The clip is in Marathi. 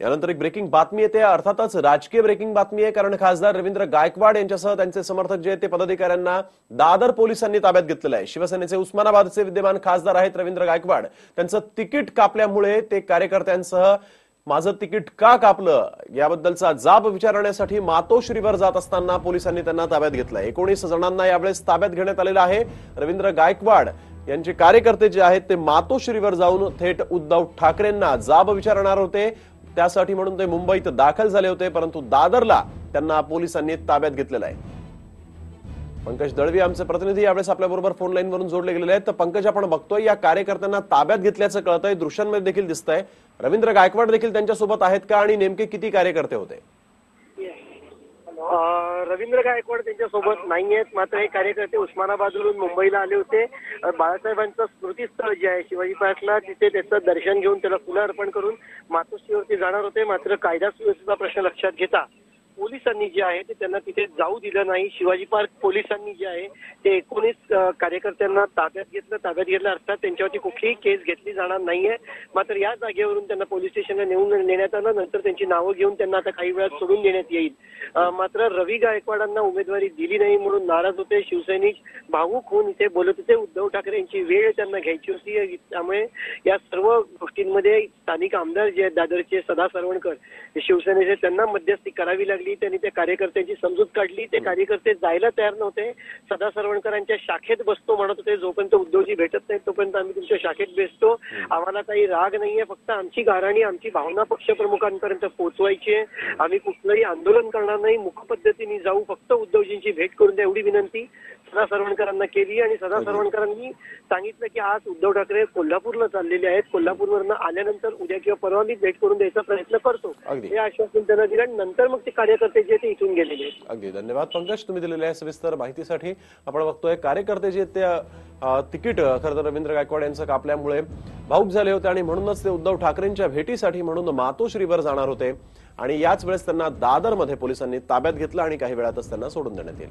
यानंतर एक ब्रेकिंग बातमी येते. अर्थातच राजकीय ब्रेकिंग बातमी आहे कारण खासदार रवींद्र गायकवाड यांच्यासह त्यांचे समर्थक जे आहेत ते पदाधिकाऱ्यांना दादर पोलिसांनी ताब्यात घेतलेलं आहे. शिवसेनेचे उस्मानाबादचे विद्यमान खासदार आहेत रवींद्र गायकवाड. त्यांचं तिकीट कापल्यामुळे ते कार्यकर्त्यांसह माझं तिकीट का कापलं याबद्दलचा जाब विचारण्यासाठी मातोश्रीवर जात असताना पोलिसांनी त्यांना ताब्यात घेतलं एकोणीस जणांना यावेळेस ताब्यात घेण्यात आलेलं आहे. रवींद्र गायकवाड यांचे कार्यकर्ते जे आहेत ते मातोश्रीवर जाऊन थेट उद्धव ठाकरेंना जाब विचारणार होते. त्यासाठी म्हणून ते मुंबईत दाखल झाले होते परंतु दादरला त्यांना पोलिसांनी ताब्यात घेतलेलं आहे. पंकज दळवी आमचे प्रतिनिधी यावेळेस आपल्या बरोबर फोन लाईन वरून जोडले गेलेले आहेत. तर पंकज आपण बघतोय या कार्यकर्त्यांना ताब्यात घेतल्याचं कळतंय दृश्यांमध्ये देखील दिसतंय. रवींद्र गायकवाड देखील त्यांच्यासोबत आहेत का आणि नेमके किती कार्यकर्ते होते? रवींद्र गायकवाड त्यांच्यासोबत नाही आहेत मात्र हे कार्यकर्ते उस्मानाबादवरून मुंबईला आले होते. बाळासाहेबांचं स्मृतीस्थळ जे आहे शिवाजी पार्कला तिथे त्याचं दर्शन घेऊन त्याला फुलं अर्पण करून मातोश्रीवरती जाणार होते. मात्र कायदा सुव्यवस्थेचा प्रश्न लक्षात घेता पोलिसांनी जे आहे ते त्यांना तिथे जाऊ दिलं नाही. शिवाजी पार्क पोलिसांनी जे आहे ते एकोणीस कार्यकर्त्यांना ताब्यात घेतलं. ताब्यात घेतलं अर्थात त्यांच्यावरती कुठलीही केस घेतली जाणार नाहीये. मात्र या जागेवरून त्यांना पोलीस स्टेशनला नेऊन नेण्यात आलं. नंतर त्यांची नावं घेऊन त्यांना आता काही वेळात सोडून देण्यात येईल. मात्र रवी गायकवाडांना उमेदवारी दिली नाही म्हणून नाराज होते. शिवसैनिक भावूक होऊन इथे बोलत होते. उद्धव ठाकरे यांची वेळ त्यांना घ्यायची होती. त्यामुळे या सर्व गोष्टींमध्ये स्थानिक आमदार जे आहेत दादरचे सदा सरवणकर शिवसेनेचे त्यांना मध्यस्थी करावी लागली. त्यांनी त्या कार्यकर्त्यांची समजूत काढली ते कार्यकर्ते जायला तयार नव्हते. सदा सरवणकरांच्या शाखेत बसतो म्हणत होते जोपर्यंत उद्धवजी भेटत नाही तोपर्यंत आम्ही तुमच्या शाखेत बेसतो आम्हाला काही राग नाहीये फक्त आमची गाराणी आमची भावना पक्षप्रमुखांपर्यंत पोहोचवायची आहे. आम्ही कुठलंही आंदोलन करणार नाही मुख पद्धतीने जाऊ फक्त उद्धवजींची भेट करून द्या एवढी विनंती. सदा सरवणकरांना केली आणि सदा सरवणकरांनी सांगितलं की आज उद्धव ठाकरे कोल्हापूरला चाललेले आहेत. कोल्हापूरवरनं आल्यानंतर उद्या किंवा परवा मी भेट करून द्यायचा प्रयत्न करतो. हे आश्वासन त्यांना दिलं आणि नंतर मग ते कार्यकर्ते जे ते इथून गेलेले आहेत. अगदी. धन्यवाद पंकज. तुम्ही दिलेल्या सविस्तर माहितीसाठी. आपण बघतोय कार्यकर्ते जे ते तिकीट खरं तर रवींद्र गायकवाड यांचं कापल्यामुळे भाऊक झाले होते आणि म्हणूनच ते उद्धव ठाकरेंच्या भेटीसाठी म्हणून मातोश्रीवर जाणार होते. आणि याच वेळेस त्यांना दादरमध्ये पोलिसांनी ताब्यात घेतलं आणि काही वेळातच त्यांना सोडून देण्यात येईल.